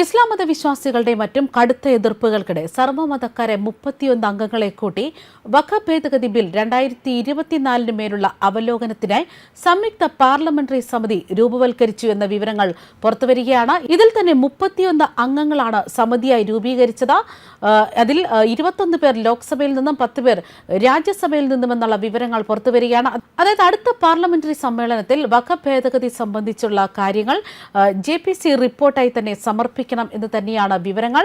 ഇസ്ലാം മത വിശ്വാസികളുടെ മറ്റും കടുത്ത എതിർപ്പുകൾക്കിടെ സർവമതക്കാരെ മുപ്പത്തിയൊന്ന് അംഗങ്ങളെ കൂട്ടി വഖ ഭേദഗതി ബിൽ രണ്ടായിരത്തി ഇരുപത്തിനാലിന് മേലുള്ള അവലോകനത്തിനായി സംയുക്ത പാർലമെന്ററി സമിതി രൂപവൽക്കരിച്ചു എന്ന വിവരങ്ങൾ പുറത്തുവരികയാണ്. ഇതിൽ തന്നെ മുപ്പത്തിയൊന്ന് അംഗങ്ങളാണ് സമിതിയായി രൂപീകരിച്ചത്. അതിൽ ഇരുപത്തൊന്ന് പേർ ലോക്സഭയിൽ നിന്നും പത്ത് പേർ രാജ്യസഭയിൽ നിന്നുമെന്നുള്ള വിവരങ്ങൾ പുറത്തുവരികയാണ്. അതായത് അടുത്ത പാർലമെന്ററി സമ്മേളനത്തിൽ വഖ ഭേദഗതി സംബന്ധിച്ചുള്ള കാര്യങ്ങൾ ജെ റിപ്പോർട്ടായി തന്നെ സമർപ്പിക്കണം എന്ന് തന്നെയാണ് വിവരങ്ങൾ.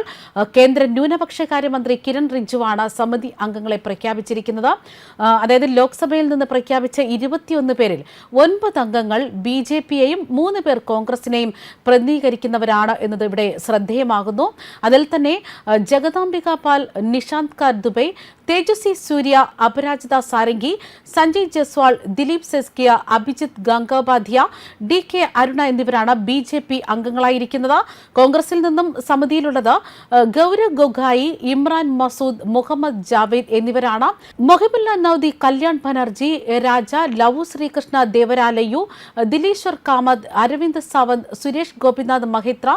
കേന്ദ്ര ന്യൂനപക്ഷ കാര്യമന്ത്രി കിരൺ റിഞ്ചുവാണ് സമിതി അംഗങ്ങളെ പ്രഖ്യാപിച്ചിരിക്കുന്നത്. അതായത് ലോക്സഭയിൽ നിന്ന് പ്രഖ്യാപിച്ച ഇരുപത്തിയൊന്ന് പേരിൽ ഒൻപത് അംഗങ്ങൾ ബി ജെ പിയെയും മൂന്ന് പേർ കോൺഗ്രസിനെയും പ്രതിനിധീകരിക്കുന്നവരാണ് എന്നത് ഇവിടെ ശ്രദ്ധേയമാകുന്നു. അതിൽ തന്നെ Jagdambika Pal Nishant car Dubey Tejasvi Surya Aparajita Sarangi Sanjay Jaiswal Dilip Saikia Abhijit Gangopadhyay D K Aruna എന്നിവരാണ് ബി ജെ പി അംഗങ്ങളായിരിക്കുന്നത്. കോൺഗ്രസിൽ നിന്നും സമിതിയിലുള്ളത് ഗൗരവ് ഗൊഗായി ഇമ്രാൻ മസൂദ് മുഹമ്മദ് ജാവേദ് എന്നിവരാണ്. മൊഹിബുല്ല നൌദി കല്യാൺ ബനർജി രാജ ലവു ശ്രീകൃഷ്ണ ദേവരാലയു ദിലീശ്വർ കാമത് അരവിന്ദ് സാവന്ത് സുരേഷ് ഗോപിനാഥ് മഹിത്ര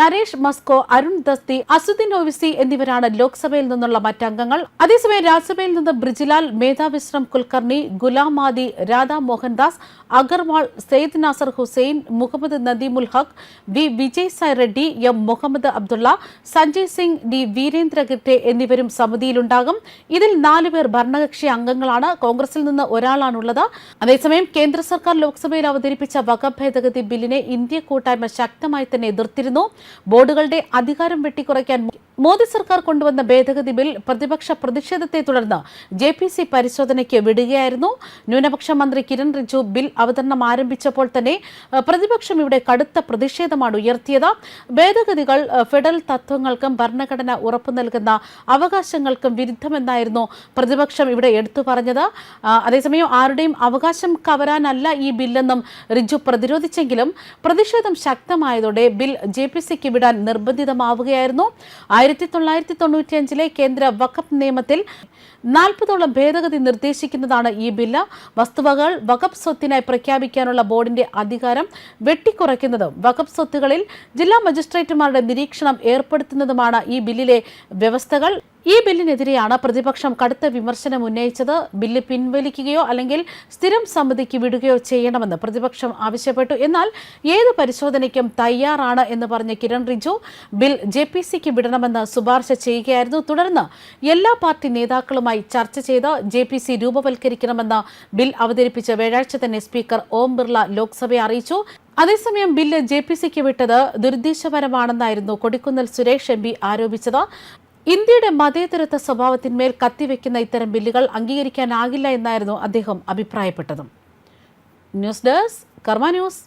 നരേഷ് മസ്കോ അരുൺ ദസ്തി അസുദ്ദീൻ ഒവിസി എന്നിവരാണ് ലോക്സഭയിൽ നിന്നുള്ള മറ്റംഗങ്ങൾ. അതേസമയം രാജ്യസഭയിൽ നിന്ന് Brijlal Medha Vishram Kulkarni Ghulam മാദി Radha Mohandas Agarwal Syed Nasir Hussain Mohammed Nadimul Haque V Vijay Sai Reddy M Mohammed Abdullah Sanjay Singh D Veerendra ഗിറ്റെ എന്നിവരും സമിതിയിലുണ്ടാകും. ഇതിൽ നാലുപേർ ഭരണകക്ഷി അംഗങ്ങളാണ്. കോൺഗ്രസിൽ നിന്ന് ഒരാളാണുള്ളത്. അതേസമയം കേന്ദ്ര സർക്കാർ ലോക്സഭയിൽ അവതരിപ്പിച്ച വക ഭേദഗതി ബില്ലിനെ ഇന്ത്യ കൂട്ടായ്മ ശക്തമായി തന്നെ എതിർത്തിരുന്നു. ബോർഡുകളുടെ അധികാരം വെട്ടിക്കുറയ്ക്കാൻ മോദി സർക്കാർ കൊണ്ടുവന്ന ഭേദഗതി ബിൽ പ്രതിപക്ഷ പ്രതിഷേധത്തെ തുടർന്ന് ജെ പി സി പരിശോധനയ്ക്ക് വിടുകയായിരുന്നു. ന്യൂനപക്ഷ മന്ത്രി കിരൺ റിജു ബിൽ അവതരണം ആരംഭിച്ചപ്പോൾ തന്നെ പ്രതിപക്ഷം ഇവിടെ കടുത്ത പ്രതിഷേധമാണ് ഉയർത്തിയത്. ഭേദഗതികൾ ഫെഡറൽ തത്വങ്ങൾക്കും ഭരണഘടന ഉറപ്പു നൽകുന്ന അവകാശങ്ങൾക്കും വിരുദ്ധമെന്നായിരുന്നു പ്രതിപക്ഷം ഇവിടെ എടുത്തു പറഞ്ഞത്. അതേസമയം ആരുടെയും അവകാശം കവരാനല്ല ഈ ബില്ലെന്നും റിജു പ്രതിരോധിച്ചെങ്കിലും പ്രതിഷേധം ശക്തമായതോടെ ബിൽ ജെ പി സിക്ക് വിടാൻ നിർബന്ധിതമാവുകയായിരുന്നു. ആയിരത്തി തൊള്ളായിരത്തി തൊണ്ണൂറ്റിയഞ്ചിലെ കേന്ദ്ര വഖഫ് നിയമത്തിൽ നാൽപ്പതോളം ഭേദഗതി നിർദ്ദേശിക്കുന്നതാണ് ഈ ബില്ല്. വസ്തുവകൾ വഖഫ് സ്വത്തിനായി പ്രഖ്യാപിക്കാനുള്ള ബോർഡിന്റെ അധികാരം വെട്ടിക്കുറയ്ക്കുന്നതും വഖഫ് സ്വത്തുകളിൽ ജില്ലാ മജിസ്ട്രേറ്റുമാരുടെ നിരീക്ഷണം ഏർപ്പെടുത്തുന്നതുമാണ് ഈ ബില്ലിലെ വ്യവസ്ഥകൾ. ഈ ബില്ലിനെതിരെയാണ് പ്രതിപക്ഷം കടുത്ത വിമർശനം ഉന്നയിച്ചത്. ബില്ല് പിൻവലിക്കുകയോ അല്ലെങ്കിൽ സ്ഥിരം സമിതിക്ക് വിടുകയോ ചെയ്യണമെന്ന് പ്രതിപക്ഷം ആവശ്യപ്പെട്ടു. എന്നാൽ ഏത് പരിശോധനയ്ക്കും തയ്യാറാണ് എന്ന് പറഞ്ഞ Kiren Rijiju bill J P സിക്ക് വിടണമെന്ന് ശുപാർശ ചെയ്യുകയായിരുന്നു. തുടർന്ന് എല്ലാ പാർട്ടി നേതാക്കളുമായി ചർച്ച ചെയ്ത് ജെ പി സി രൂപവൽക്കരിക്കണമെന്ന് ബിൽ അവതരിപ്പിച്ച വ്യാഴാഴ്ച തന്നെ സ്പീക്കർ ഓം ബിർള ലോക്സഭയെ അറിയിച്ചു. അതേസമയം ബില്ല് ജെ പി സിക്ക് വിട്ടത് ദുരുദ്ദേശപരമാണെന്നായിരുന്നു കൊടിക്കുന്നൽ സുരേഷ് എം പി ആരോപിച്ചത്. ഇന്ത്യയുടെ മതേതരത്വ സ്വഭാവത്തിന്മേൽ കത്തിവെക്കുന്ന ഇത്തരം ബില്ലുകൾ അംഗീകരിക്കാനാകില്ല എന്നായിരുന്നു അദ്ദേഹം അഭിപ്രായപ്പെട്ടതും. News desk Karma news.